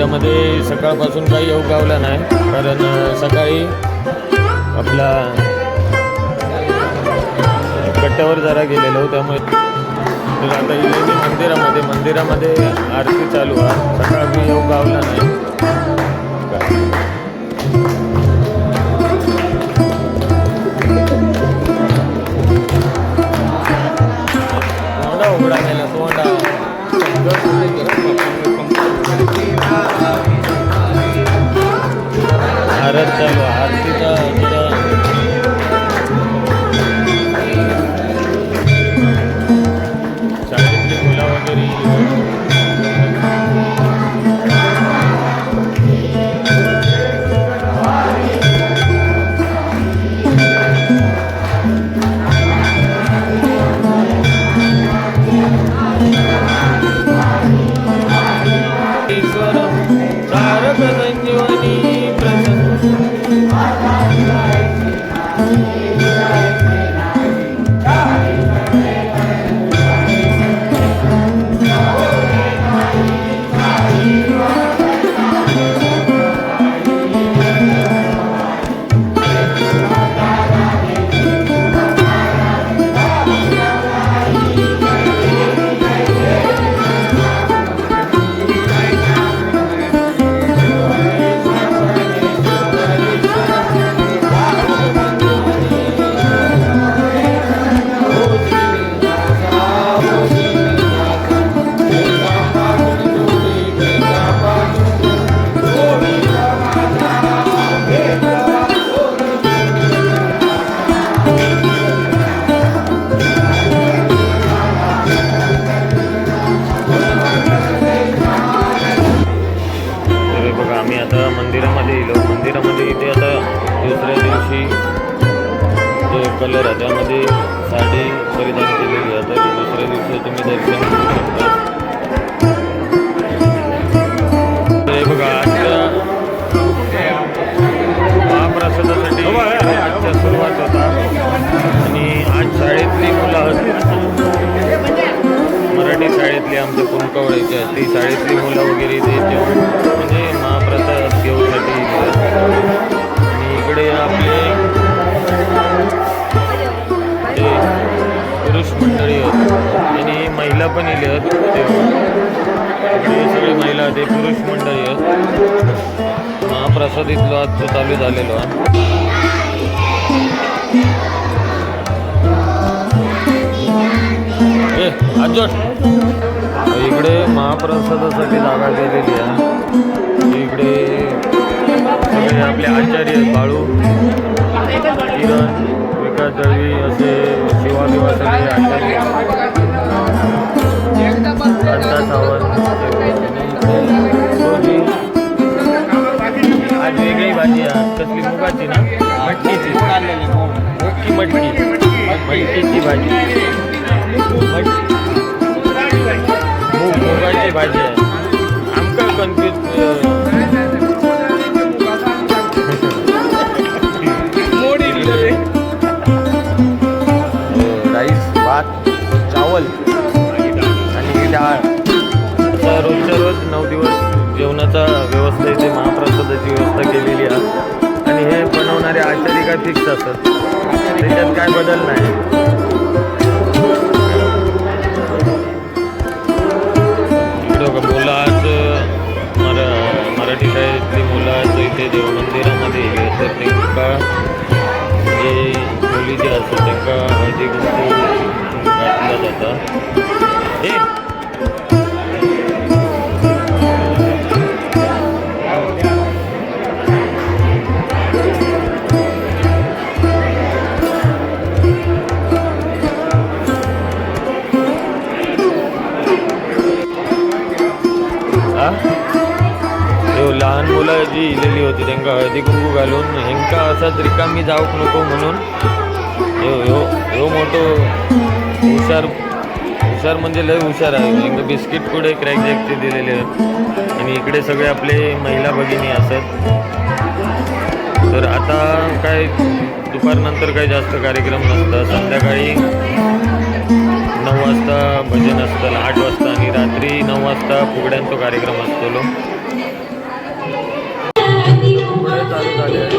मंदिरामध्ये सकाळपासून काही योग गावला नाही कारण सकाळी आपला कट्ट्यावर जरा गेलेलो त्यामुळे तर आता इथे मी मंदिरामध्ये मंदिरामध्ये आरती चालू आहे. सकाळ मी योग गावला नाही. दुसऱ्या दिवशी जे कलर आहे त्यामध्ये साडी परिधान केलेली आहे. तर दुसऱ्या दिवशी तुम्ही दर्शन करू शकता. हे बघा आजच्या महाप्रसादासाठी आजच्या सुरुवात होता. आणि आज शाळेतली मुलं मराठी शाळेतली आमच्या कुंकवळ्याच्या ती शाळेतली महिला पण येले आहेत. ते सगळे महिला ते पुरुष मंडळी आहेत. महाप्रसाद इथलो आज चालू झालेलो. आहे आजोट इकडे महाप्रसादासाठी जागा केलेली आहे. इकडे सगळे आपले आचार्य आहेत, बाळू किरण विकास दळवी असे शिवा सगळे आचार्य हे बनवणारे काय फिक्स असतात. त्याच्यात काय बदल नाही. इकडे बघा मुलं आज मरा मराठी शाळेतली मुलं आज इथे देव मंदिरामध्ये येले तर त्यांका जे मुली जे असतात त्यांका हळदी कुंकू जातात हळदी इलेली होती त्यांना हळदी कुंकू घालून हेंका असाच रिकामी जाऊक नको म्हणून. ह्यो मोठो हुशार हुशार म्हणजे लय हुशार आहे. हेंका बिस्किट पुढे क्रॅक जॅकचे दिलेले आहेत. आणि इकडे सगळे आपले महिला भगिनी असत. तर आता काय दुपारनंतर काही जास्त कार्यक्रम नसतात. संध्याकाळी नऊ वाजता भजन असतं आठ वाजता आणि रात्री नऊ वाजता फुगड्यांचा कार्यक्रम असतो चालू झाले